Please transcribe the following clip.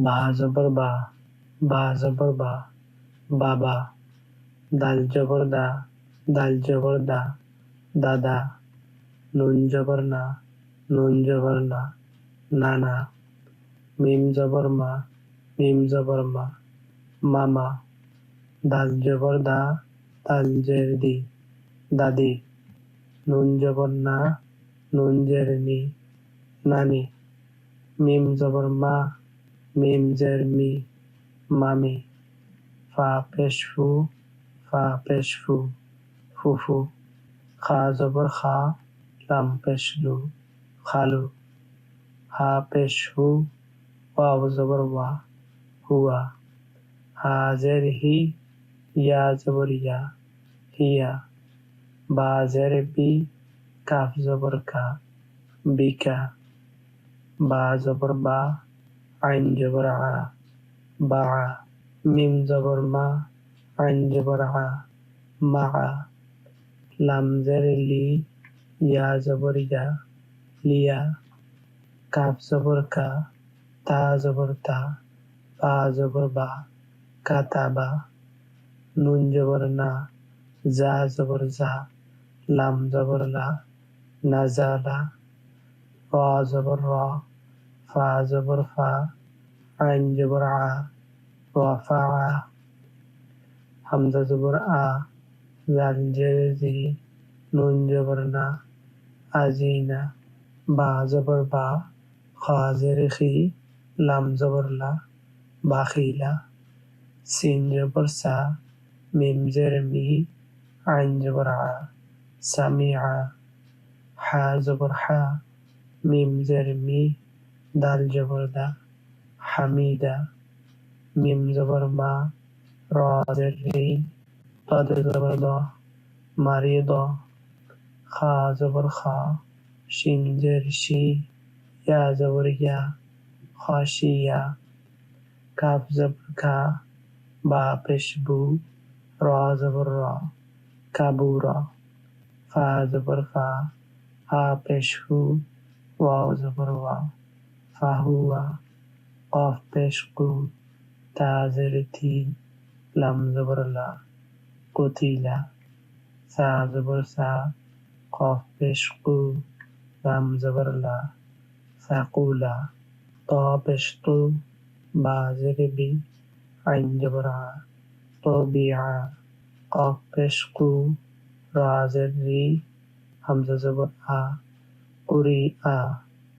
বা জবর বা বা জবর বা বাবা দাল জবর দা দাল জবর দা, দাদা, নুন জবর না, নুন জবর না, নানা, মিম জবর মা, মিম জবর মা, মামা দাল জবর দা দাল জের দি, দাদি, নুন জবর না, নুন জের নি, নানি, মিম জবর মা মিম জের মামি, ফা পেশ ফু পেশ ফুফু খা জবর খা, লাম পেশ লু খালু হা পেশ হু, ওয়াও জবর ওয়া, হুয়া, হা জের হি, ইয়া জবর ইয়া, হিয়া, বা জের বি, কাফ জবর কা, বিকা, বা জবর বা আইন জবর আ বা মিম জবর মা, আইন জবর আ মা লাম জের লি, ইয়া জবর ইয়া, লিয়া কাপ জবর কা, তা জবর তা বা জবর বা কাতাবা নুন জবর না, জা জবর জা, লাম জবর লা নাজালা রা জবর রা ফা জবর ফা, আইন জবর আ ওয়াফা হামজা জবর আ, জাল জের জি নুন জবর না আজিনা বা জবর বা, খা জের খি, লাম জবর লা বাখিলা সিন জবর সা, মিম জের মি, আইন আ হা জবর মিম জের দাল জবর দা হামিদা মিম জবর মা রা জের রি দাদ জবর দ মারিদ খা জবর খা শিন জের শি ইয়া জবর ইয়া খাশিয়া কাফ জবর কা বা পেশ বু রা জবর রা কাবুরা ফা জবর ফা হা পেশ হু ওয়াও জবর ওয়া ফাহুয়া কফ পেশ কু তা জের থি লাম জবর লা কুতিলা সা জবর সা কফ পেশ কু লাম জবর লা সাকুলা ত পেশ তু বা জের বি আইন